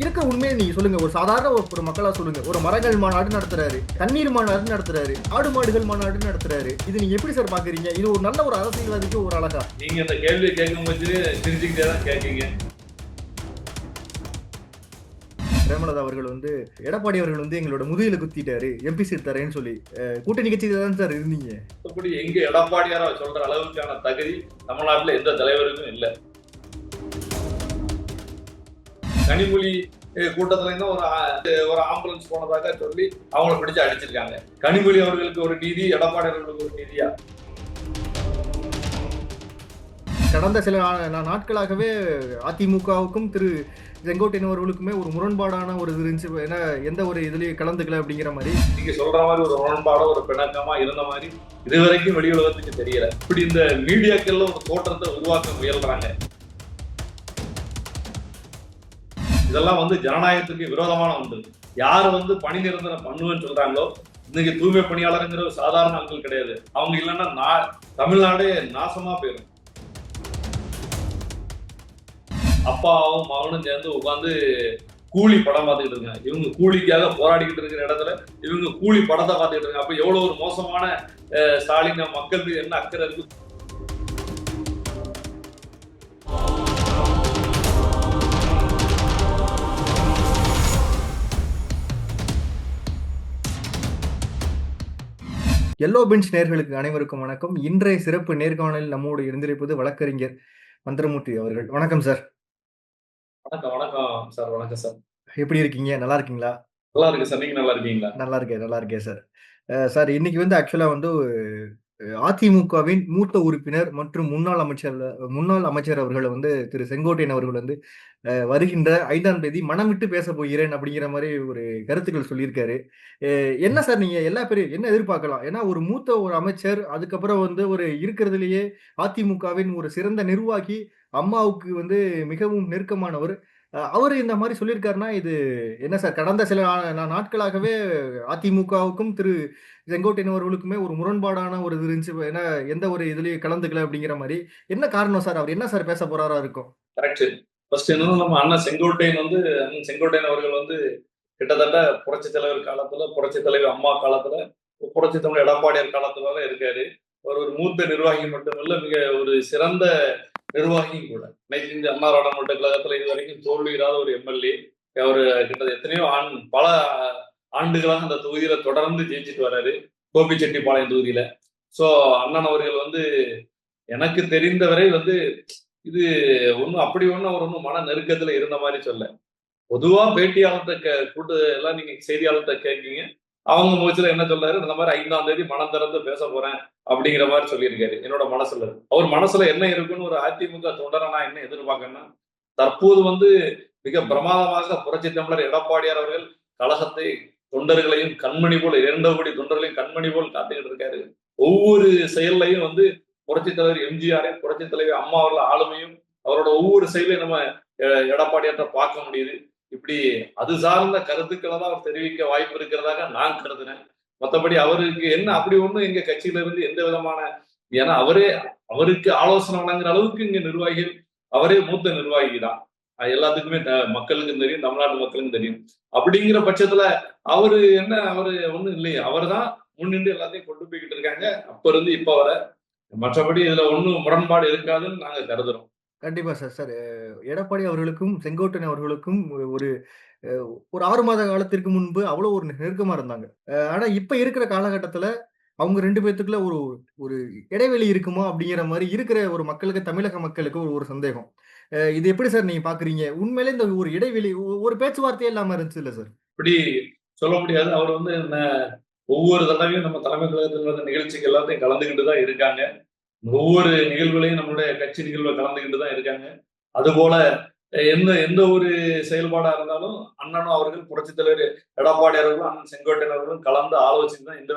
இருக்க உண்மையை நீங்க சொல்லுங்க. ஒரு சாதாரண ஒரு மக்களா சொல்லுங்க. ஒரு மரங்கள் மாநாடு நடத்துறாரு. தண்ணீர் மாநாடு நடத்துறாரு. ஆடு மாடுகள் மாநாடு நடத்துறாரு. இது நீங்க எப்படி சார் பாக்குறீங்க? இது ஒரு நல்ல ஒரு அரசியல்வாதிக்கு ஒரு அழகா? நீங்க இந்த கேள்வியை கேட்கும் போது சிரிச்சுக்கிட்டே தான் கேட்கீங்க. பிரேமலதா அவர்கள் வந்து எடப்பாடி அவர்கள் வந்து எங்களோட முதுகில குத்திட்டாரு. எம்பி சீட் தரேன்னு சொல்லி. கூட்டணி கட்சியில தான் சார் இருந்தீங்க. எங்க எடப்பாடியாரா சொல்ற அளவுக்கான தகுதி தமிழ்நாட்டுல எந்த தலைவருக்கும் இல்ல. கனிமொழி கூட்டத்துல இருந்து ஒரு ஒரு ஆம்புலன்ஸ் போனதாக சொல்லி அவங்கள பிடிச்சு அடிச்சிருக்காங்க. கனிமொழி அவர்களுக்கு ஒரு நீதி எடப்பாடி அவர்களுக்கு ஒரு நீதியா? கடந்த சில நாட்களாகவே அதிமுகவுக்கும் திரு செங்கோட்டையன் அவர்களுக்குமே ஒரு முரண்பாடான ஒரு இது இருந்துச்சு. ஏன்னா எந்த ஒரு இதுலயும் கலந்துக்கல அப்படிங்கிற மாதிரி. நீங்க சொல்ற மாதிரி ஒரு உடன்பாடோ ஒரு பிணக்கமா இருந்த மாதிரி இதுவரைக்கும் வெளி உலகத்துக்கு தெரியல. இப்படி இந்த மீடியாக்கள்ல ஒரு தோற்றத்தை உருவாக்க முயல்றாங்க. இதெல்லாம் வந்து ஜனநாயகத்துக்கு விரோதமான ஒன்று. யார் வந்து பணி நிரந்தரம் பண்ணுவேன்னு சொல்றாங்களோ இன்னைக்கு தூய்மை பணியாளருங்கிற ஒரு சாதாரண ஆட்கள் கிடையாது. அவங்க இல்லைன்னா நா- தமிழ்நாடே நாசமா போயிடும் அப்பாவும் மகனும் சேர்ந்து உட்காந்து கூலி படம் பார்த்துக்கிட்டு இருக்காங்க. இவங்க கூலிக்காக போராடிக்கிட்டு இருக்கிற இடத்துல இவங்க கூலி படத்தை பார்த்துக்கிட்டு இருக்காங்க. அப்ப எவ்வளவு ஒரு மோசமான அஹ், ஸ்டாலின் மக்களுக்கு என்ன அக்கறை இருக்கு? எல்லோ பெஞ்ச் நேர்களுக்கு அனைவருக்கும் வணக்கம். இன்றைய சிறப்பு நேர்காணலில் நம்மோடு இருந்திருப்பது வழக்கறிஞர் மந்திரமூர்த்தி அவர்கள். வணக்கம் சார் வணக்கம் வணக்கம் சார் வணக்கம் சார் எப்படி இருக்கீங்க? நல்லா இருக்கீங்களா? நல்லா இருக்கு சார் நீங்க நல்லா இருக்கீங்களா? நல்லா இருக்கேன் நல்லா இருக்கேன் சார் சார் இன்னைக்கு வந்து ஆக்சுவலா வந்து அதிமுகவின் மூத்த உறுப்பினர் மற்றும் முன்னாள் அமைச்சர் முன்னாள் அமைச்சர் அவர்கள் வந்து திரு செங்கோட்டையன் அவர்கள் வந்து வருகின்ற ஐந்தாம் தேதி மனம் விட்டு பேச போகிறேன் அப்படிங்கிற மாதிரி ஒரு கருத்துக்கள் சொல்லியிருக்காரு. என்ன சார் நீங்க எல்லா பேரும் என்ன எதிர்பார்க்கலாம்? ஏன்னா ஒரு மூத்த ஒரு அமைச்சர் அதுக்கப்புறம் வந்து ஒரு இருக்கிறதுலேயே அதிமுகவின் ஒரு சிறந்த நிர்வாகி அம்மாவுக்கு வந்து மிகவும் நெருக்கமானவர். அவர் இந்த மாதிரி சொல்லியிருக்காருன்னா இது என்ன சார் கடந்த சில நாட்களாகவே அதிமுகவுக்கும் திரு செங்கோட்டையன் அவர்களுக்குமே ஒரு முரண்பாடான ஒரு இது இருந்துச்சு. ஏன்னா எந்த ஒரு இதுலயும் கலந்துக்கல அப்படிங்கிற மாதிரி. என்ன காரணம் சார்? அவர் என்ன சார் பேச போறாரா இருக்கும்? கரெக்ட் ஃபர்ஸ்ட் என்னன்னா நம்ம அண்ணன் செங்கோட்டையன் வந்து அண்ணன் செங்கோட்டையன் அவர்கள் வந்து கிட்டத்தட்ட புரட்சி தலைவர் காலத்துல புரட்சி தலைவர் அம்மா காலத்துல புரட்சி தமிழ் எடப்பாடியார் காலத்துல இருக்காரு. ஒரு ஒரு மூத்த நிர்வாகி மட்டுமல்ல மிக ஒரு சிறந்த நிர்வாகியும் கூட. இன்னைக்கு இந்த அண்ணா நாடாளுமன்ற கழகத்துல இது வரைக்கும் தோல்வியிடாத ஒரு எம்எல்ஏ. அவர் கிட்டத்தட்ட எத்தனையோ ஆண் பல ஆண்டுகளாக அந்த தொகுதியில தொடர்ந்து ஜெயிச்சுட்டு வர்றாரு கோபிச்செட்டிப்பாளையம் தொகுதியில. சோ அண்ணன் அவர்கள் வந்து எனக்கு தெரிந்தவரை வந்து இது ஒன்றும் அப்படி ஒன்றும் அவர் ஒன்றும் மன நெருக்கத்துல இருந்த மாதிரி சொல்ல. பொதுவா பேட்டியாளர்கிட்ட கே கூட்டு எல்லாம் நீங்க செய்தியாளர்கிட்ட கேட்கீங்க அவங்க முகத்துல என்ன சொல்றாரு? இந்த மாதிரி ஐந்தாம் தேதி மனம் திறந்து பேச போறேன் அப்படிங்கிற மாதிரி சொல்லியிருக்காரு. என்னோட மனசுல. அவர் மனசுல என்ன இருக்குன்னு ஒரு அதிமுக தொண்டரை நான் என்ன எதிர்பார்க்கறேன்னா தற்போது வந்து மிக பிரமாதமாக புரட்சி தமிழர் எடப்பாடியார் அவர்கள் கழகத்தை தொண்டர்களையும் கண்மணி போல் இரண்டபடி தொண்டர்களையும் கண்மணி போல் காத்துக்கிட்டு இருக்காரு. ஒவ்வொரு செயல்லையும் வந்து புரட்சி தலைவர் எம்ஜிஆரையும் புரட்சி தலைவர் அம்மா அவர்கள் ஆளுமையும் அவரோட ஒவ்வொரு செயலையும் நம்ம அஹ், எடப்பாடியார்ட்ட பார்க்க முடியுது. இப்படி அது சார்ந்த கருத்துக்களை தான் அவர் தெரிவிக்க வாய்ப்பு இருக்கிறதாக நான் கருதுனேன் மற்றபடி அவருக்கு என்ன அப்படி ஒன்றும் எங்க கட்சியில இருந்து எந்த விதமான ஏன்னா அவரே அவருக்கு ஆலோசனை வழங்குற அளவுக்கு இங்க நிர்வாகிகள் அவரே மூத்த நிர்வாகி தான். எல்லாத்துக்குமே மக்களுக்கும் தெரியும் தமிழ்நாட்டு மக்களுக்கும் தெரியும். அப்படிங்கிற பட்சத்துல அவரு என்ன அவரு ஒண்ணும் இல்லையே. அவர் தான் முன்னின்று எல்லாத்தையும் கொண்டு போய்கிட்டு இருக்காங்க. அப்ப இருந்து இப்ப வர மற்றபடி இதுல ஒன்றும் முரண்பாடு இருக்காதுன்னு நாங்க கருதுறோம். கண்டிப்பா சார். சார் எடப்பாடி அவர்களுக்கும் செங்கோட்டன் அவர்களுக்கும் ஒரு- ஒரு ஆறு மாத காலத்திற்கு முன்பு அவ்வளவு ஒரு நெருக்கமா இருந்தாங்க. ஆனா இப்ப இருக்கிற காலகட்டத்துல அவங்க ரெண்டு பேத்துக்குள்ள ஒரு ஒரு இடைவெளி இருக்குமா அப்படிங்கிற மாதிரி இருக்கிற ஒரு மக்களுக்கு தமிழக மக்களுக்கு ஒரு ஒரு சந்தேகம். அஹ், இது எப்படி சார் நீங்க பாக்குறீங்க? உண்மையிலே இந்த ஒரு இடைவெளி ஒரு பேச்சுவார்த்தையே இல்லாம இருந்துச்சு இல்ல சார்? இப்படி சொல்ல முடியாது. அவர் வந்து ஒவ்வொரு தடவையும் நம்ம தலைமை கழகத்தில் நடந்த நிகழ்ச்சிக்கு எல்லாத்தையும் கலந்துக்கிட்டு தான் இருக்காங்க. ஒவ்வொரு நிகழ்வுகளையும் நம்மளுடைய கட்சி நிகழ்வை கலந்துக்கிட்டு தான் இருக்காங்க. அதுபோல எந்த எந்த ஒரு செயல்பாடா இருந்தாலும் அண்ணனும் அவர்கள் புரட்சி தலைவர் எடப்பாடி அவர்களும் அண்ணன் செங்கோட்டையன் அவர்களும் கலந்து ஆலோசித்து தான் இந்த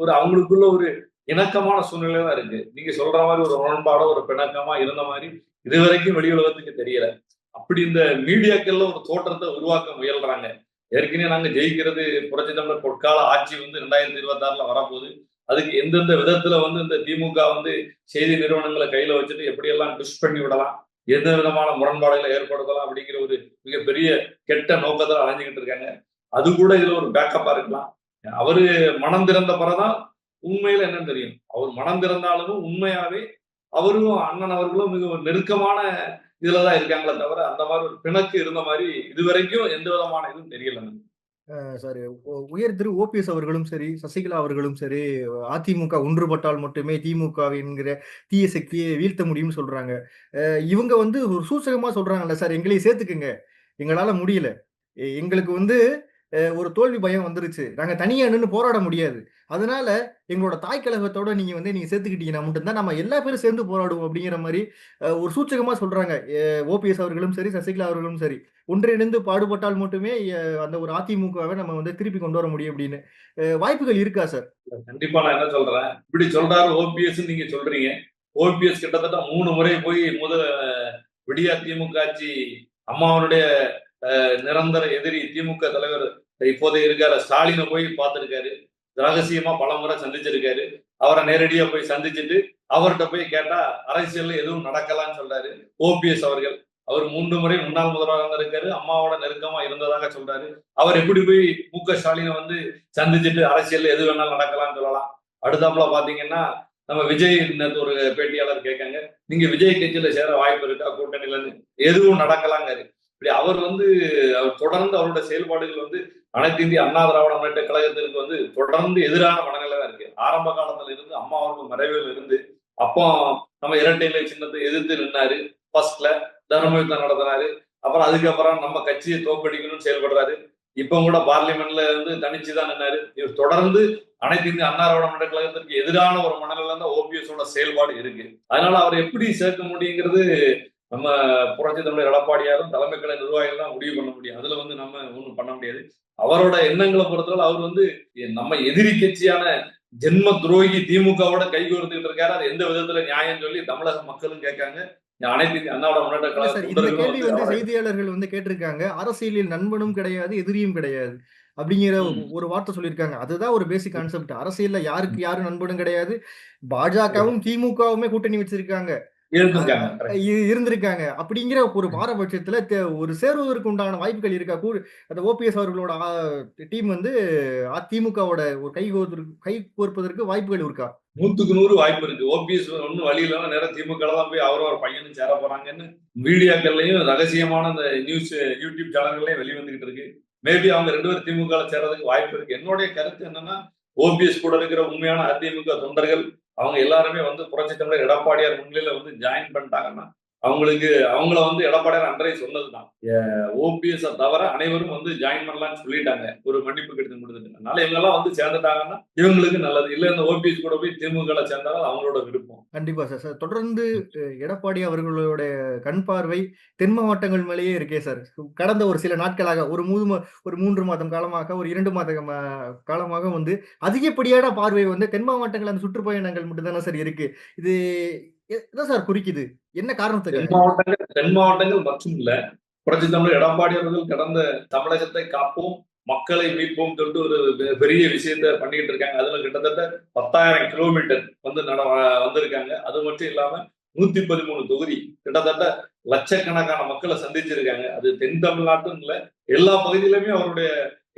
ஒரு அவங்களுக்குள்ள ஒரு இணக்கமான சூழ்நிலை தான் இருக்கு. நீங்க சொல்ற மாதிரி ஒரு உடன்பாடோ ஒரு பிணக்கமா இருந்த மாதிரி இதுவரைக்கும் வெளி உலகத்துக்கு தெரியல. அப்படி இந்த மீடியாக்கள்ல ஒரு தோற்றத்தை உருவாக்க முயல்றாங்க. ஏற்கனவே நாங்க ஜெயிக்கிறது புரட்சி தமிழர் பொற்கால ஆட்சி வந்து ரெண்டாயிரத்தி இருபத்தி ஆறுல வரப்போகுது. அதுக்கு எந்தெந்த விதத்துல வந்து இந்த திமுக வந்து செய்தி நிறுவனங்களை கையில வச்சுட்டு எப்படியெல்லாம் டிஷ் பண்ணி விடலாம் எந்த விதமான முரண்பாடுகளை ஏற்படுத்தலாம் அப்படிங்கிற ஒரு மிகப்பெரிய கெட்ட நோக்கத்துல அலைஞ்சுக்கிட்டு இருக்காங்க. அது கூட இதுல ஒரு பேக்கப்பா இருக்கலாம். அவரு மனம் திறந்த பிறதான் உண்மையில என்னன்னு தெரியும். அவர் மனம் திறந்தாலும் உண்மையாவே அவரும் அண்ணன் அவர்களும் மிக நெருக்கமான இதுலதான் இருக்காங்களே தவிர அந்த மாதிரி ஒரு பிணக்கு இருந்த மாதிரி இதுவரைக்கும் எந்த விதமான இதுவும் தெரியல. சாரி உயர் திரு ஓபிஎஸ் அவர்களும் சரி சசிகலா அவர்களும் சரி அதிமுக ஒன்றுபட்டால் மட்டுமே திமுக என்கிற தீய சக்தியை வீழ்த்த முடியும்னு சொல்றாங்க. இவங்க வந்து ஒரு சூசகமா சொல்றாங்கல்ல சார் எங்களையும் சேர்த்துக்குங்க. எங்களால முடியல. எங்களுக்கு வந்து ஒரு தோல்வி பயம் வந்துருச்சு. நாங்க தனியா நின்று போராட முடியாது. அதனால எங்களோட தாய் கழகத்தோட நீங்க வந்து நீங்க சேர்த்துக்கிட்டீங்கன்னா மட்டும்தான் நம்ம எல்லா பேரும் சேர்ந்து போராடுவோம் அப்படிங்கிற மாதிரி ஒரு சூச்சகமா சொல்றாங்க. ஓபிஎஸ் அவர்களும் சரி சசிகலா அவர்களும் சரி. ஒன்றிணைந்து பாடுபட்டால் மட்டுமே அந்த ஒரு அதிமுகவை நம்ம வந்து திருப்பி கொண்டு வர முடியும் அப்படின்னு வாய்ப்புகள் இருக்கா சார்? கண்டிப்பா நான் என்ன சொல்றேன்? இப்படி சொல்றாரு ஓபிஎஸ் நீங்க சொல்றீங்க. ஓபிஎஸ் கிட்டத்தட்ட மூணு முறை போய் முத விடியா திமுக ஆட்சி அம்மாவனுடைய நிரந்தர எதிரி திமுக தலைவர் இப்போதைய இருக்கார. ஸ்டாலினை போய் பார்த்திருக்காரு. ரகசியமா பல முறை சந்திச்சிருக்காரு. அவரை நேரடியா போய் சந்திச்சுட்டு அவர்கிட்ட போய் கேட்டா அரசியல்ல எதுவும் நடக்கலாம்னு சொல்றாரு. ஓபிஎஸ் அவர்கள். அவர் மூன்று முறை முன்னாள் முதல்வராக இருக்காரு அம்மாவோட நெருக்கமா இருந்ததாக சொல்றாரு. அவர் எப்படி போய் மு க ஸ்டாலினை வந்து சந்திச்சுட்டு அரசியல்ல எது வேணாலும் நடக்கலாம்னு சொல்லலாம். அடுத்தாப்புல பாத்தீங்கன்னா நம்ம விஜய் நேத்து ஒரு பேட்டியாளர் கேட்காங்க. நீங்க விஜய் கட்சியில சேர வாய்ப்பு இருக்கா? கூட்டணியிலன்னு. எதுவும் நடக்கலாங்காரு இப்படி அவர் வந்து அவர் தொடர்ந்து அவரோட செயல்பாடுகள் வந்து அனைத்து இந்திய அண்ணா திராவிட முன்னேற்ற கழகத்திற்கு வந்து தொடர்ந்து எதிரான மனநிலை தான் இருக்கு. ஆரம்ப காலத்துல இருந்து அம்மா அவர்கள் மறைவில் இருந்து அப்போ நம்ம இரட்டை இலை சின்னத்தை எதிர்த்து நின்னாரு. ஃபர்ஸ்ட்ல தர்மயுத்தம் நடத்தினாரு. அப்புறம் அதுக்கப்புறம் நம்ம கட்சியை தோக்கடிக்கணும்னு செயல்படுறாரு. இப்ப கூட பார்லிமெண்ட்ல இருந்து தனிச்சு தான் நின்னாரு. இவர் தொடர்ந்து அனைத்து இந்திய அண்ணா மன்ற கழகத்திற்கு எதிரான ஒரு மனநிலை தான் ஓபிஎஸோட செயல்பாடு இருக்கு. அதனால அவர் எப்படி சேர்க்க முடியுங்கிறது நம்ம புரட்சி தமிழர் எடப்பாடியாரும் தலைமை கழக நிர்வாகிகள் தான் முடிவு பண்ண முடியும். அதுல வந்து நம்ம ஒண்ணும் பண்ண முடியாது. அவரோட எண்ணங்களை பொறுத்தவரை அவர் வந்து நம்ம எதிரி கட்சியான ஜென்ம துரோகி திமுகவோட கைகோர்த்துக்கிட்டு இருக்காரு. அது எந்த விதத்துல நியாயம் சொல்லி தமிழக மக்களும் கேட்காங்க. அனைத்து அண்ணாவோட முன்னேற்ற கழக செய்தியாளர்கள் வந்து கேட்டிருக்காங்க. அரசியலில் நண்பனும் கிடையாது எதிரியும் கிடையாது அப்படிங்கிற. ஒரு வார்த்தை சொல்லியிருக்காங்க. அதுதான் ஒரு பேசிக் கான்செப்ட் அரசியல்ல யாருக்கு யாரும் நண்பனும் கிடையாது. பாஜகவும் திமுகவுமே கூட்டணி வச்சிருக்காங்க. இருந்திருக்காங்க. இருந்திருக்காங்க. அப்படிங்கிற ஒரு பாரபட்சத்துல ஒரு சேருவதற்கு உண்டான வாய்ப்புகள் இருக்கா கூ அந்த ஓபிஎஸ் அவர்களோட டீம் வந்து அதிமுகவோட ஒரு கை கோர்ப்பதற்கு கை கோர்ப்பதற்கு வாய்ப்புகள் இருக்கா? நூத்துக்கு நூறு வாய்ப்பு இருக்கு. ஓபிஎஸ் ஒன்னும் வழி இல்லாம நேரம் திமுக தான் போய் ஒரு பையனும் சேர போறாங்கன்னு மீடியாக்கள்லயும் ரகசியமான இந்த நியூஸ் யூடியூப் சேனல்கள்லயும் வெளிவந்துகிட்டு இருக்கு. மேபி அவங்க ரெண்டு பேரும் திமுக ல சேர்றதுக்கு வாய்ப்பு இருக்கு. என்னுடைய கருத்து என்னன்னா ஓபிஎஸ் கூட இருக்கிற உண்மையான அதிமுக தொண்டர்கள் அவங்க எல்லாருமே வந்து புரட்சி தமிழர் எடப்பாடியார் முன்னிலையில வந்து ஜாயின் பண்ணிட்டாங்கன்னா அவங்களுக்கு அவங்கள வந்து எடப்பாடியார் அன்றைய சொன்னதுதான். ஓபிஎஸ் தவிர அனைவரும் வந்து ஜாயின் பண்ணலாம்னு சொல்லிட்டாங்க. ஒரு மன்னிப்பு கடிதம் கொடுத்துட்டு. அதனால இவங்க எல்லாம் வந்து சேர்ந்துட்டாங்கன்னா இவங்களுக்கு நல்லது. இல்ல இந்த ஓபிஎஸ் கூட போய் திமுக சேர்ந்தாலும் அவங்களோட விருப்பம். கண்டிப்பா சார். சார் தொடர்ந்து எடப்பாடி அவர்களுடைய கண் பார்வை தென் மாவட்டங்கள் மேலேயே இருக்கே சார். கடந்த ஒரு சில நாட்களாக ஒரு மூணு மா- ஒரு மூன்று மாதம் காலமாக ஒரு இரண்டு மாத காலமாக வந்து அதிகப்படியான பார்வை வந்து தென் மாவட்டங்கள் அந்த சுற்றுப்பயணங்கள் மட்டும்தானே சார் இருக்கு. இது எ- என்ன சார் குறிக்குது. என்ன காரணத்துக்கு? தென் மாவட்டங்கள் தென் மாவட்டங்கள் மற்றும் இல்ல புரட்சி தமிழ் எடப்பாடி அவர்கள் கடந்த தமிழகத்தை காப்போம் மக்களை மீட்போம் சொல்லிட்டு ஒரு பெரிய விஷயத்த பண்ணிட்டு இருக்காங்க. அதுல கிட்டத்தட்ட பத்தாயிரம் கிலோமீட்டர் வந்து நட வந்திருக்காங்க. அது மட்டும் இல்லாம நூத்தி பதிமூணு தொகுதி கிட்டத்தட்ட லட்சக்கணக்கான மக்களை சந்திச்சிருக்காங்க. அது தென் தமிழ்நாட்டுன்னு இல்ல எல்லா பகுதியிலுமே அவருடைய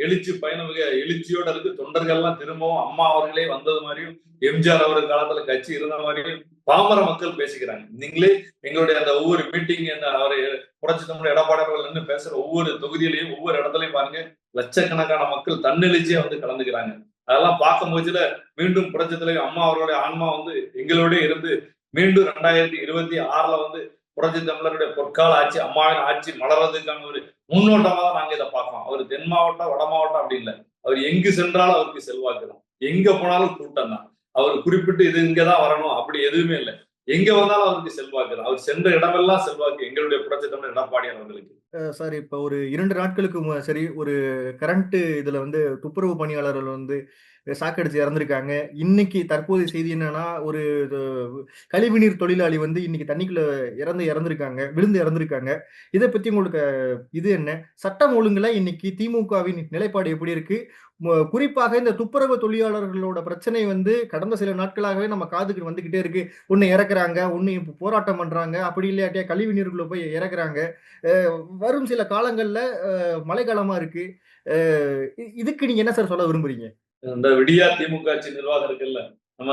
எழுச்சி பயணம் மிக எழுச்சியோட இருக்கு. தொண்டர்கள்லாம் திரும்பவும் அம்மா அவர்களே வந்தது மாதிரியும் எம்ஜிஆர் அவர் காலத்துல கட்சி இருந்த மாதிரியும் பாமர மக்கள் பேசிக்கிறாங்க. நீங்களே எங்களுடைய அந்த ஒவ்வொரு மீட்டிங் அந்த அவர் புரட்சி தமிழ் எடப்பாடி நின்று பேசுற ஒவ்வொரு தொகுதியிலையும் ஒவ்வொரு இடத்துலையும் பாருங்க லட்சக்கணக்கான மக்கள் தன்னெழுச்சியா வந்து கலந்துக்கிறாங்க. அதெல்லாம் பார்க்கும் போதுல மீண்டும் புரட்சி தலைவர் அம்மா அவருடைய ஆன்மா வந்து எங்களோட இருந்து மீண்டும் ரெண்டாயிரத்தி இருபத்தி ஆறுல வந்து புரட்சி தமிழருடைய பொற்கால ஆட்சி அம்மாவின் ஆட்சி மலர்றதுக்கான ஒரு முன்னோட்டமா தான் நாங்க இதை பார்க்கலாம் அவர் தென் மாவட்டம் வட மாவட்டம் அப்படி இல்லை. அவர் எங்கு சென்றாலும் அவருக்கு செல்வாக்கு தான். எங்க போனாலும் கூட்டம் தான். அவர் குறிப்பிட்டு இது இங்கதான் வரணும் அப்படி எதுவுமே இல்லை. எங்க வந்தாலும் அவருக்கு செல்வாக்கு அவர் சென்ற இடமெல்லாம் செல்வாக்கு எங்களுடைய புரட்சி தமிழ் எடப்பாடியார் அவர்களுக்கு. சார் இப்போ ஒரு இரண்டு நாட்களுக்கு சரி ஒரு கரண்ட் இதுல வந்து துப்புரவு பணியாளர்கள் வந்து சாக்கடிச்சு இறந்துருக்காங்க. இன்னைக்கு தற்போதைய செய்தி என்னன்னா ஒரு கழிவுநீர் தொழிலாளி வந்து இன்னைக்கு தண்ணிக்குள்ள இறந்து இறந்திருக்காங்க விழுந்து இறந்திருக்காங்க. இதை பத்தி உங்களுக்கு இது என்ன? சட்டம் ஒழுங்குல இன்னைக்கு திமுகவின் நிலைப்பாடு எப்படி இருக்கு? குறிப்பாக இந்த துப்புரவு தொழிலாளர்களோட பிரச்சனை வந்து கடந்த சில நாட்களாகவே நம்ம காதுக்கு வந்துகிட்டே இருக்கு. ஒன்னு இறக்குறாங்க ஒன்னு இப்போ போராட்டம் பண்றாங்க. அப்படி இல்லாட்டியா கழிவு நீருக்குள்ள போய் இறக்குறாங்க. வரும் சில காலங்கள்ல மழைக்காலமா இருக்கு. இதுக்கு நீங்க என்ன சார் சொல்ல விரும்புறீங்க? இந்த விடியா திமுக ஆட்சி நிர்வாகம் இருக்குல்ல நம்ம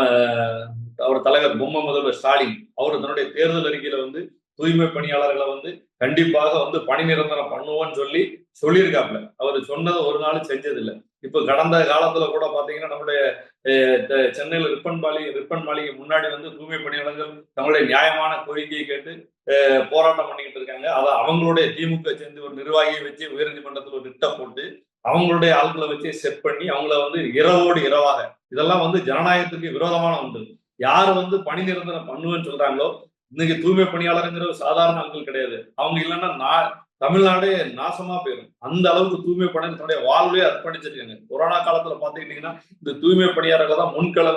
அவர் தலைவர் பொம்மை முதல்வர் ஸ்டாலின் அவர் தன்னுடைய தேர்தல் அறிக்கையில வந்து தூய்மை பணியாளர்களை வந்து கண்டிப்பாக வந்து பணி நிரந்தரம் பண்ணுவோம்னு சொல்லி சொல்லியிருக்காப்ல அவர் சொன்னது ஒரு நாள் செஞ்சதில்லை. இப்ப கடந்த காலத்துல கூட பாத்தீங்கன்னா நம்முடைய சென்னையில ரிப்பன் மாளிகை ரிப்பன் மாளிகை முன்னாடி வந்து தூய்மை பணியாளர்கள் தங்களுடைய நியாயமான கோரிக்கையை கேட்டு போராட்டம் பண்ணிக்கிட்டு இருக்காங்க. அதை அவங்களுடைய திமுக சேர்ந்து ஒரு நிர்வாகியை வச்சு உயர்நீதிமன்றத்தில் ஒரு திட்டம் போட்டு அவங்களுடைய ஆள்களை வச்சு செட் பண்ணி அவங்கள வந்து இரவோடு இரவாக. இதெல்லாம் வந்து ஜனநாயகத்துக்கு விரோதமான ஒன்று. யார் வந்து பணி நிரந்தரம் பண்ணுவேன்னு சொல்றாங்களோ இன்னைக்கு தூய்மை பணியாளருங்கிற ஒரு சாதாரண ஆட்கள் கிடையாது. அவங்க இல்லைன்னா நான் தமிழ்நாடே நாசமா போயிடும். அந்த அளவுக்கு தூய்மை பணி தன்னுடைய வாழ்வே அர்ப்பணிச்சிருக்காங்க. கொரோனா காலத்துல பாத்துக்கிட்டீங்கன்னா இந்த தூய்மை பணியாளர்கள் தான் முன்கள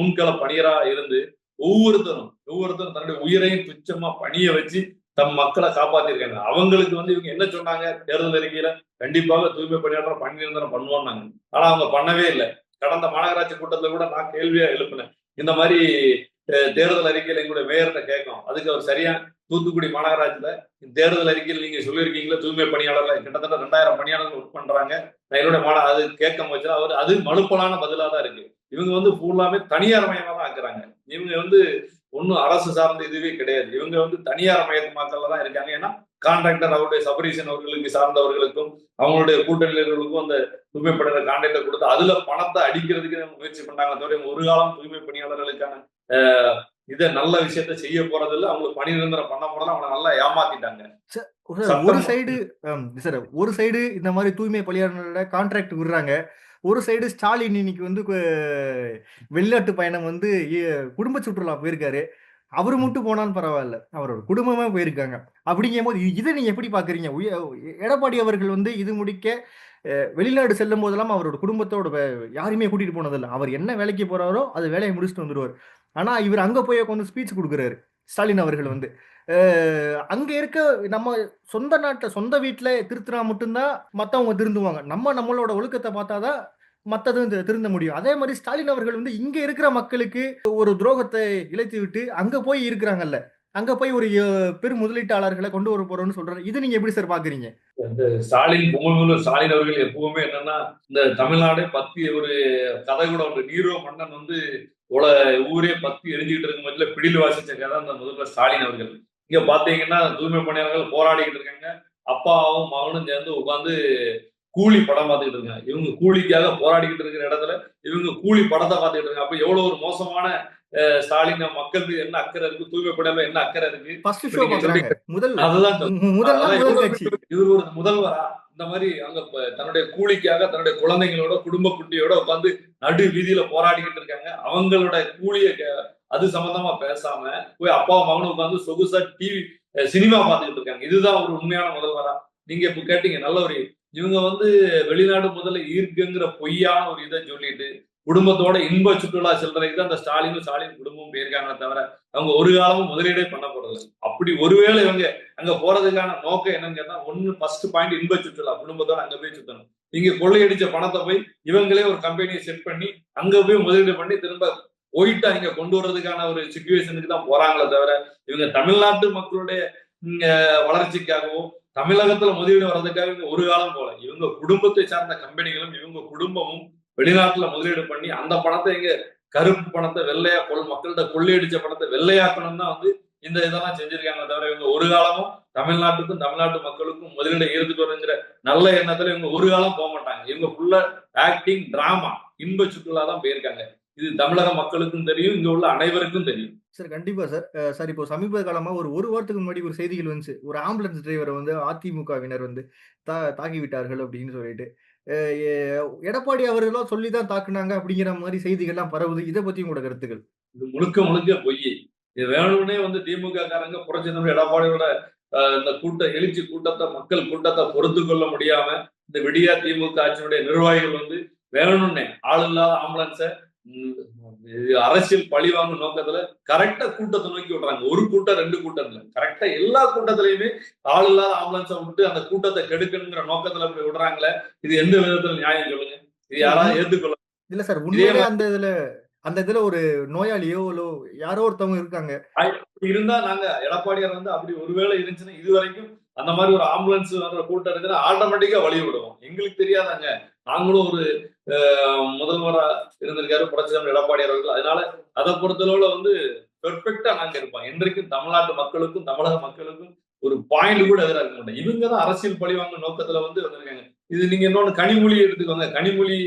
முன்கள பணியரா இருந்து ஒவ்வொருத்தரும் ஒவ்வொருத்தரும் தன்னுடைய உயிரையும் துச்சமா பணிய வச்சு தம் மக்களை காப்பாத்திருக்காங்க. அவங்களுக்கு வந்து இவங்க என்ன சொன்னாங்க? தேர்தல் அறிக்கையில கண்டிப்பாக தூய்மை பணியாளர் பணி நிரந்தரம் பண்ணுவோம்னாங்க. ஆனா அவங்க பண்ணவே இல்லை. கடந்த மாநகராட்சி கூட்டத்துல கூட நான் கேள்வியா எழுப்பினேன். இந்த மாதிரி தேர்தல் அறிக்கையில எங்களுடைய மேயர்கிட்ட கேட்கும் அதுக்கு அவர் சரியா தூத்துக்குடி மாநகராட்சியில தேர்தல் அறிக்கையில் நீங்க சொல்லியிருக்கீங்களா தூய்மை பணியாளர்கள் கிட்டத்தட்ட ரெண்டாயிரம் பணியாளர்கள் ஒர்க் பண்றாங்க. நான் என்னுடைய மாந அது கேட்க வச்சா அவர் அது மலுப்பலான பதிலா தான் இருக்கு. இவங்க வந்து ஃபுல்லாமே தனியார் மயமா தான் ஆக்குறாங்க. இவங்க வந்து ஒன்றும் அரசு சார்ந்த இதுவே கிடையாது. இவங்க வந்து தனியார் மயமாக்கல்ல தான் இருக்காங்க. ஏன்னா கான்ட்ராக்டர் அவருடைய சபரீசன் அவர்களுக்கு சார்ந்தவர்களுக்கும் அவங்களுடைய கூட்டணிகளுக்கும் அந்த தூய்மை பணியாளர் கான்ட்ராக்டர் கொடுத்து அதுல பணத்தை அடிக்கிறதுக்கு முயற்சி பண்ணாங்க தவிர ஒரு காலம் தூய்மை பணியாளர்களுக்கான இதை நல்ல விஷயத்த செய்ய போறது இல்ல. அவங்களுக்கு பணி நிரந்தரம் பண்ண போறது அவங்களை நல்லா ஏமாத்திட்டாங்க. ஒரு சைடு சார் ஒரு சைடு இந்த மாதிரி தூய்மை பணியாளர்களோட கான்ட்ராக்ட் விடுறாங்க. ஒரு சைடு ஸ்டாலின் இன்னைக்கு வந்து வெளிநாட்டு பயணம் வந்து குடும்ப சுற்றுலா போயிருக்காரு. அவரு மட்டும் போனாலும் பரவாயில்ல. அவரோட குடும்பமா போயிருக்காங்க. அப்படிங்கும் போது இதை நீங்க எப்படி பாக்குறீங்க எடப்பாடி அவர்கள் வந்து இது முடிக்க வெளிநாடு செல்லும் போதெல்லாம் அவரோட குடும்பத்தோட யாரையுமே கூட்டிட்டு போனதில்லை. அவர் என்ன வேலைக்கு போறாரோ அது வேலையை முடிச்சுட்டு வந்துருவார். ஆனா இவர் அங்க போய் உட்காந்து ஸ்பீச் கொடுக்குறாரு ஸ்டாலின் அவர்கள் வந்து. அங்க இருக்க நம்ம சொந்த நாட்டில் சொந்த வீட்டில் திருத்தினா மட்டும்தான் மற்றவங்க திருந்துவாங்க. நம்ம நம்மளோட ஒழுக்கத்தை பார்த்தாதான் மற்றதும் இந்த திருந்த முடியும். அதே மாதிரி ஸ்டாலின் அவர்கள் வந்து இங்க இருக்கிற மக்களுக்கு ஒரு துரோகத்தை இழைத்து விட்டு அங்க போய் இருக்கிறாங்கல்ல அங்க போய் ஒரு பெரும் முதலீட்டாளர்களை கொண்டு வர போறோம்னு சொல்றாரு. இது நீங்க எப்படி சார் பாக்குறீங்க ஸ்டாலின் ஸ்டாலின் அவர்கள் எப்பவுமே என்னன்னா இந்த தமிழ்நாடு பத்தி ஒரு கதை கூட ஒன்று நீரோ மன்னன் வந்து உல ஊரே பத்தி எரிஞ்சுக்கிட்டு இருக்கும் பட்சத்தில் பிடியில் வாசிச்ச கதை அந்த முதல்வர் ஸ்டாலின் அவர்கள். இங்க பாத்தீங்கன்னா தூய்மை பணியாளர்கள் போராடிக்கிட்டு இருக்காங்க. அப்பாவும் மகனும் சேர்ந்து உட்காந்து கூலி படம் பார்த்துக்கிட்டு இருக்காங்க. இவங்க கூலிக்காக போராடிக்கிட்டு இருக்கிற இடத்துல இவங்க கூலி படத்தை பார்த்துக்கிட்டு இருக்காங்க. அப்ப எவ்வளவு ஒரு மோசமான ஸ்டாலின் மக்களுக்கு என்ன அக்கறை இருக்கு? தூய்மை பணியாளர் என்ன அக்கறை இருக்கு? முதல் அதுதான் இவர் ஒரு முதல்வரா? இந்த மாதிரி அங்க தன்னுடைய கூலிக்காக தன்னுடைய குழந்தைங்களோட குடும்ப குட்டியோட உட்காந்து நடு வீதியில போராடிக்கிட்டு இருக்காங்க. அவங்களோட கூலிய அது சம்பந்தமா பேசாம போய் அப்பா மகனும் உட்காந்து சொகுசா டிவி சினிமா பார்த்துக்கிட்டு இருக்காங்க. இதுதான் ஒரு உண்மையான முதல்வரா. நீங்க இப்ப கேட்டீங்க நல்ல ஒரு இவங்க வந்து வெளிநாடு முதல்ல ஈர்க்குங்கிற பொய்யான ஒரு இதை சொல்லிட்டு குடும்பத்தோட இன்ப சுற்றுலா செல்றதுக்கு தான் அந்த ஸ்டாலினும் ஸ்டாலின் குடும்பமும் போயிருக்காங்களே தவிர அவங்க ஒரு காலமும் முதலீடே பண்ண போறது அப்படி ஒருவேளை இவங்க அங்க போறதுக்கான நோக்கம் என்னன்னு கேட்டா ஒன்னு ஃபர்ஸ்ட் பாயிண்ட் இன்ப சுற்றுலா குடும்பத்தோட அங்க போய் சுத்தணும். இங்க கொள்ளையடிச்ச பணத்தை போய் இவங்களே ஒரு கம்பெனியை செட் பண்ணி அங்க போய் முதலீடு பண்ணி திரும்ப போயிட்டு அங்க கொண்டு வர்றதுக்கான ஒரு சுச்சுவேஷனுக்கு தான் போறாங்களே தவிர இவங்க தமிழ்நாட்டு மக்களுடைய வளர்ச்சிக்காகவும் தமிழகத்துல முதலீடு வர்றதுக்காக இவங்க ஒரு காலம் போல. இவங்க குடும்பத்தை சார்ந்த கம்பெனிகளும் இவங்க குடும்பமும் வெளிநாட்டுல முதலீடு பண்ணி அந்த பணத்தை இங்க கருப்பு பணத்தை வெள்ளையா கொள் மக்கள்கிட்ட கொள்ளையடிச்ச பணத்தை வெள்ளையாக்கணும் தான் வந்து இந்த இதெல்லாம் செஞ்சிருக்காங்க தவிர இவங்க ஒரு காலமும் தமிழ்நாட்டுக்கும் தமிழ்நாட்டு மக்களுக்கும் முதலீடு ஈர்த்துட்டு வருங்கிற நல்ல எண்ணத்துல இவங்க ஒரு காலம் போக மாட்டாங்க. இவங்க ஃபுல்லா ஆக்டிங் டிராமா இன்ப சுற்றுலா தான் போயிருக்காங்க. இது தமிழக மக்களுக்கும் தெரியும் இங்க உள்ள அனைவருக்கும் தெரியும். சார் கண்டிப்பா சார். சார் இப்போ சமீப காலமா ஒரு ஒரு வாரத்துக்கு முன்னாடி ஒரு செய்திகள் வந்துச்சு. ஒரு ஆம்புலன்ஸ் டிரைவரை வந்து அதிமுகவினர் வந்து தா தாக்கி விட்டார்கள் அப்படின்னு சொல்லிட்டு. எடப்பாடி அவர்களோ சொல்லி தான் தாக்குனாங்க அப்படிங்கிற மாதிரி செய்திகள்லாம் பரவுது. இதை பத்தி உங்களோட கருத்துக்கள்? இது முழுக்க முழுக்க பொய். இது வேணும்னே வந்து திமுக காரங்க புரட்சி எடப்பாடியோட இந்த கூட்ட எழுச்சி கூட்டத்தை மக்கள் கூட்டத்தை பொறுத்து கொள்ள முடியாம இந்த விடியா திமுக ஆட்சியினுடைய நிர்வாகிகள் வந்து வேணும்னே ஆள் இல்லாத ஆம்புலன்ஸ அரசியல் பழிவாங்கும் நோக்கத்துல கரெக்டா கூட்டத்தை நோக்கி விடுறாங்க ஒரு கூட்டம் ரெண்டு கூட்டம் இல்ல. கரெக்டா எல்லா கூட்டத்திலயுமே ஆள் இல்லாத ஆம்புலன்ஸை விட்டு அந்த கூட்டத்தை கெடுக்கணுங்கிற நோக்கத்துல இப்படி விடுறாங்களே இது எந்த விதத்துல நியாயம் சொல்லுங்க? இது யாராவது ஏத்துக்கொள்ள இல்ல சார் உண்மையிலே அந்த இதுல அந்த இதுல ஒரு நோயாளியோ இல்ல யாரோ ஒருத்தவங்க இருக்காங்க. அப்படி இருந்தா நாங்க எடப்பாடியார் வந்து அப்படி ஒருவேளை இருந்துச்சுன்னா இது வரைக்கும் அந்த மாதிரி ஒரு ஆம்புலன்ஸ் வர்ற கூட்டம் இருக்குன்னா ஆட்டோமேட்டிக்கா வழி விடுவோம் எங்களுக்கு தெரியாதாங்க. நாங்களும் ஒரு முதல்வரா இருந்திருக்காரு புரட்சிதம் எடப்பாடி அவர்கள். அதனால அதை பொறுத்தளவுல வந்து பெர்ஃபெக்டா நாங்க இருப்போம். என்றைக்கும் தமிழ்நாட்டு மக்களுக்கும் தமிழக மக்களுக்கும் ஒரு பாயிண்ட் கூட எதிராக இருக்க மாட்டோம். இவங்க தான் அரசியல் பழிவாங்க நோக்கத்துல வந்து வந்திருக்காங்க. இது நீங்க இன்னொன்னு கனிமொழி எடுத்துக்கோங்க. கனிமொழி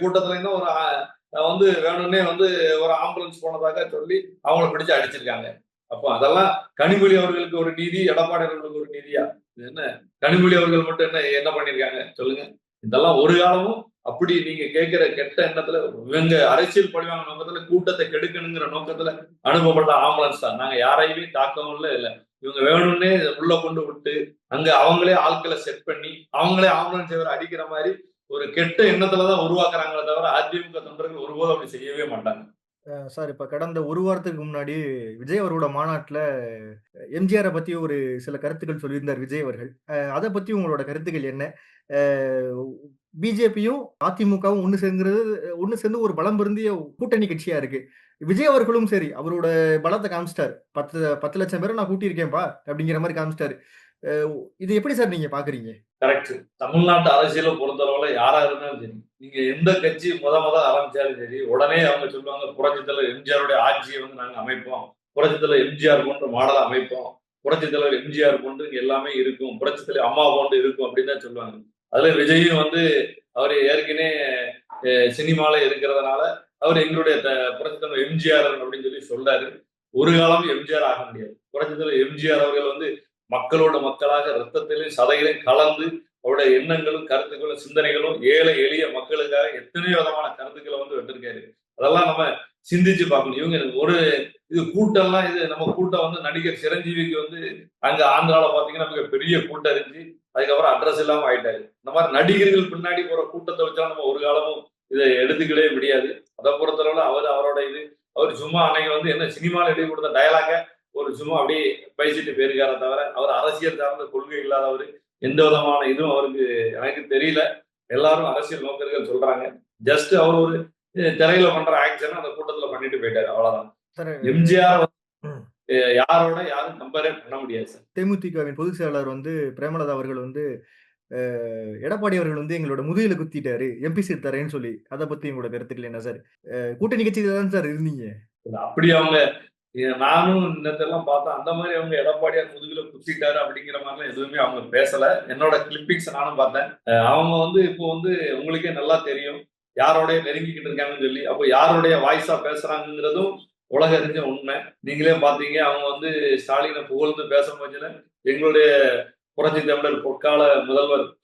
கூட்டத்துலேருந்து கூட்டத்துல ஒரு வந்து வேணும்னே வந்து ஒரு ஆம்புலன்ஸ் போனதாக சொல்லி அவங்கள பிடிச்சு அடிச்சிருக்காங்க. அப்போ அதெல்லாம் கனிமொழி அவர்களுக்கு ஒரு நீதி எடப்பாடி அவர்களுக்கு ஒரு நீதியா? இது என்ன? கனிமொழி அவர்கள் மட்டும் என்ன என்ன பண்ணிருக்காங்க? சொல்லுங்க. இதெல்லாம் ஒரு காலமும் அப்படி நீங்க கேட்கிற கெட்ட எண்ணத்துல இவங்க அரசியல் பழிவாங்க நோக்கத்துல கூட்டத்தை கெடுக்கணுங்கிற நோக்கத்துல அனுப்பப்பட்ட ஆம்புலன்ஸ் தான். நாங்க யாரையுமே தாக்கவும் இல்லை இல்ல. இவங்க வேணும்னே உள்ள கொண்டு விட்டு அங்க அவங்களே ஆட்களை செட் பண்ணி அவங்களே ஆம்புலன்ஸ் இவரை அடிக்கிற மாதிரி ஒரு கெட்ட எண்ணத்துலதான் உருவாக்குறாங்களே தவிர அதிமுக தொண்டர்கள் ஒருபோதும் அப்படி செய்யவே மாட்டாங்க. சார் இப்போ கடந்த ஒரு வாரத்துக்கு முன்னாடி விஜய் அவரோட மாநாட்டில் எம்ஜிஆரை பற்றி ஒரு சில கருத்துக்கள் சொல்லியிருந்தார் விஜய் அவர்கள். அதை பற்றி உங்களோட கருத்துக்கள் என்ன? பிஜேபியும் அதிமுகவும் ஒன்று சேர்ங்கிறது ஒன்று சேர்ந்து ஒரு பலம் பொருந்திய கூட்டணி கட்சியாக இருக்கு. விஜய் அவர்களும் சரி அவரோட பலத்தை காமிச்சிட்டாரு. பத்து பத்து லட்சம் பேரை நான் கூட்டியிருக்கேன்ப்பா அப்படிங்கிற மாதிரி காமிச்சிட்டாரு. இது எப்படி சார் நீங்க பாக்குறீங்க? கரெக்ட். தமிழ்நாட்டு அரசியலை பொறுத்தளவுல யாரா இருந்தாலும் சரி நீங்க எந்த கட்சி முத முத ஆரம்பிச்சாலும் சரி உடனே அவங்க சொல்லுவாங்க புரட்சித்தலைவர் தலைவர் எம்ஜிஆருடைய ஆட்சியை வந்து நாங்க அமைப்போம். புரட்சித்தலைவர் எம்ஜிஆர் போன்ற மாடலை அமைப்போம். புரட்சித் தலைவர் எம்ஜிஆர் போன்று இங்க எல்லாமே இருக்கும். புரட்சித் தலைவர் அம்மா போன்று இருக்கும் அப்படின்னு தான் சொல்லுவாங்க. அதுல விஜயும் வந்து அவர் ஏற்கனவே சினிமால இருக்கிறதுனால அவர் எங்களுடைய த- தலைவர் எம்ஜிஆர் அப்படின்னு சொல்லி சொல்றாரு. ஒரு காலம் எம்ஜிஆர் ஆக முடியாது. புரட்சித் தலைவர் எம்ஜிஆர் அவர்கள் வந்து மக்களோட மக்களாக ரத்தத்திலையும் சதையிலையும் கலந்து அவருடைய எண்ணங்களும் கருத்துக்களும் சிந்தனைகளும் ஏழை எளிய மக்களுக்காக எத்தனையோ விதமான கருத்துக்களை வந்து விட்டுருக்காரு அதெல்லாம் நம்ம சிந்திச்சு பார்க்கணும். இவங்க ஒரு இது கூட்டம்லாம் இது நம்ம கூட்டம் வந்து நடிகர் சிரஞ்சீவிக்கு வந்து அங்க ஆந்திராவில் பாத்தீங்கன்னா மிக பெரிய கூட்டம் இருந்துச்சு. அதுக்கப்புறம் அட்ரஸ் இல்லாம ஆயிட்டாரு. இந்த மாதிரி நடிகர்கள் பின்னாடி போற கூட்டத்தை வச்சா நம்ம ஒரு காலமும் இதை எடுத்துக்கவே முடியாது. அதை பொறுத்தளவுல அவர் அவரோட இது அவர் சும்மா அன்னைக்கு வந்து என்ன சினிமாவில் எழுதி கொடுத்த டயலாக ஒரு சும்மா அப்படியே பேசிட்டு போயிருக்கார தவிர அவர் அரசியல் சார்ந்த கொள்கை இல்லாதவர். எந்த விதமான இதுவும் அவருக்கு எனக்கு தெரியல. எல்லாரும் அரசியல் நோக்கர்கள் சொல்றாங்க. ஜஸ்ட் அவர் ஒரு திரையில பண்ற ஆக்ஷன் அந்த கூட்டத்துல பண்ணிட்டு போயிட்டாரு. அவ்வளவுதான். எம்ஜிஆர் யாரோட யாரும் கம்பேரே பண்ண முடியாது சார். தேமுதிகவின் பொதுச் செயலாளர் வந்து பிரேமலதா அவர்கள் வந்து அஹ், எடப்பாடி அவர்கள் வந்து எங்களோட முதுகில குத்திட்டாரு. எம்பி சீட் தரேன்னு சொல்லி. அதை பத்தி உங்களோட கருத்துக்கள் என்ன சார்? கூட்டணி கட்சியில தான் சார் இருந்தீங்க. அப்படி அவங்க நானும் இன்னத்தெல்லாம் பார்த்தேன் அந்த மாதிரி அவங்க எடப்பாடியார் முதுகுல குத்திட்டாரு அப்படிங்கிற மாதிரிலாம் எதுவுமே அவங்க பேசல. என்னோட கிளிப்பிங்ஸ் நானும் பார்த்தேன். அவங்க வந்து இப்போ வந்து உங்களுக்கே நல்லா தெரியும். யாரோடைய நெருங்கிக்கிட்டு இருக்காங்கன்னு சொல்லி அப்போ யாருடைய வாய்ஸா பேசுறாங்கிறதும் உலக அறிஞ்ச உண்மை. நீங்களே பாத்தீங்க அவங்க வந்து ஸ்டாலினை புகழ்ந்து பேச போச்சுல எங்களுடைய புரட்சி தமிழர் பொற்கால முதல்வர்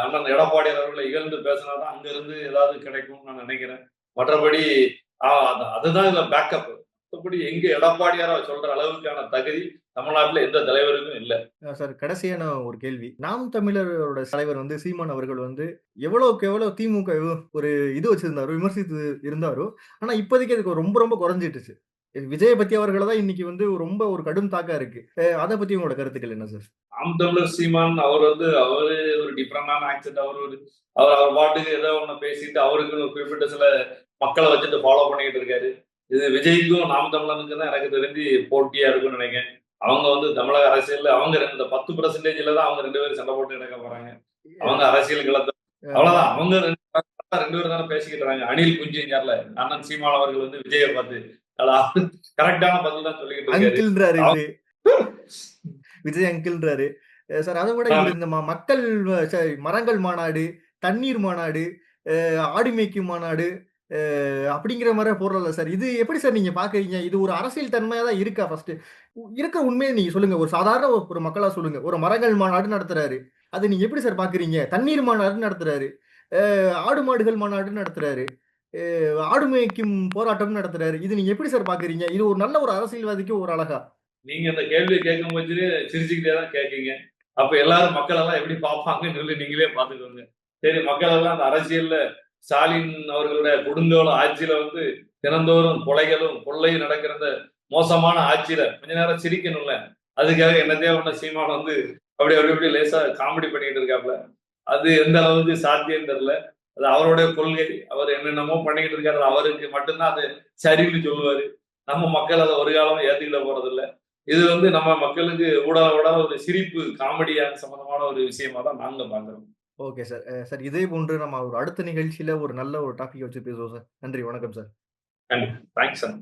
அண்ணன் எடப்பாடியார் அவர்களை இகழ்ந்து பேசினாதான் அங்க இருந்து ஏதாவது கிடைக்கும்னு நான் நினைக்கிறேன். மற்றபடி அது- அதுதான் இதுல பேக்கப் மற்றபடி எங்க எடப்பாடியாரா சொல்ற அளவுக்கான தகுதி தமிழ்நாட்டுல எந்த தலைவருக்கும் இல்ல. சார் கடைசியான ஒரு கேள்வி. நாம் தமிழரோட தலைவர் வந்து சீமான் அவர்கள் வந்து எவ்வளவுக்கு எவ்வளவு திமுக ஒரு இது வச்சிருந்தாரோ விமர்சித்து இருந்தாரோ ஆனா இப்போதைக்கு அதுக்கு ரொம்ப ரொம்ப குறைஞ்சிட்டுச்சு. விஜய பத்தி அவர்களை தான் இன்னைக்கு வந்து ரொம்ப ஒரு கடும் தாக்கா இருக்கு. அதை பத்தி உங்களோட கருத்துக்கள் என்ன சார்? ஆம் தமிழர் சீமான் அவர் வந்து அவரு ஒரு டிஃப்ரெண்டான ஆக்சென்ட் அவர் ஒரு அவர் அவர் பாட்டுக்கு ஏதோ ஒண்ணு பேசிட்டு அவருக்கு குறிப்பிட்ட சில மக்களை வச்சுட்டு ஃபாலோ பண்ணிட்டு இருக்காரு. இது விஜய்க்கும் நாம் தமிழனுக்கு தான் எனக்கு தெரிஞ்சு போட்டியா இருக்கும்னு நினைக்கிறேன். அவங்க வந்து தமிழக அரசியல்ல அவங்க இந்த பத்து பர்சன்டேஜ்ல தான் அவங்க ரெண்டு பேரும் சண்டை போட்டு நடக்க போறாங்க. அவங்க அரசியல் களத்தை அவ்வளவுதான். அவங்க ரெண்டு ரெண்டு பேரும் தானே பேசிக்கிட்டு இருக்காங்க. அனில் குஞ்சிங்கார்ல அண்ணன் சீமான் அவர்கள் வந்து விஜயை பார்த்து கரெக்டான பதில் தான் சொல்லிக்கிட்டு. விஜய் அங்கிள்ன்றாரு. சார் அதை விட இந்த மக்கள் மரங்கள் மாநாடு தண்ணீர் மாநாடு ஆடு மேய்க்கும் மாநாடு அப்படிங்கிற மாதிரி போடுறல சார். இது எப்படி சார் நீங்க பாக்குறீங்க இது ஒரு அரசியல் தன்மையா தான் இருக்கா ஃபர்ஸ்ட் இருக்க உண்மையை நீங்க சொல்லுங்க. ஒரு சாதாரண ஒரு- மக்களா சொல்லுங்க. ஒரு மரங்கள் மாநாடு நடத்துறாரு. அது நீங்க எப்படி சார் பாக்குறீங்க தண்ணீர் மாநாடு நடத்துறாரு. ஆடு மாடுகள் மாநாடு நடத்துறாரு. ஆடு மேய்க்கும் போராட்டம் நடத்துறாரு. இது நீங்க எப்படி சார் பாக்குறீங்க இது ஒரு நல்ல ஒரு அரசியல்வாதிக்கு ஒரு அழகா. நீங்க இந்த கேள்வியை கேட்கும் போது சிரிச்சுக்கிட்டே தான் கேட்கீங்க. அப்ப எல்லாரும் மக்கள் எல்லாம் எப்படி பார்ப்பாங்கன்னு சொல்லி நீங்களே பாத்துக்கோங்க சரி மக்கள் எல்லாம் அந்த அரசியல்ல ஸ்டாலின் அவர்களுடைய கொடுங்கோல ஆட்சியில வந்து தினந்தோறும் கொலைகளும் கொள்ளையும் நடக்கிற மோசமான ஆட்சியில கொஞ்ச நேரம் சிரிக்கணும்ல. அதுக்காக என்னதே ஒண்ணு சீமான வந்து அப்படி அப்படி அப்படி லேசா காமெடி பண்ணிட்டு இருக்காப்ல அது எந்த அளவுக்கு சாத்தியம் தெரியல. அது அவருடைய கொள்கை. அவர் என்னென்னமோ பண்ணிக்கிட்டு இருக்காரு. அவருக்கு மட்டும்தான் அது சரின்னு சொல்லுவாரு. நம்ம மக்கள் அதை ஒரு காலமும் ஏத்துக்கிட போறது இல்லை இது வந்து நம்ம மக்களுக்கு ஊடாக ஊடாக ஒரு சிரிப்பு காமெடியான சம்பந்தமான ஒரு விஷயமா தான் நாங்க பாக்குறோம் ஓகே சார். சார் இதே போன்று நம்ம ஒரு அடுத்த நிகழ்ச்சியில ஒரு நல்ல ஒரு டாபிக் வச்சு பேசுவோம் சார். நன்றி வணக்கம் சார். Thanks sir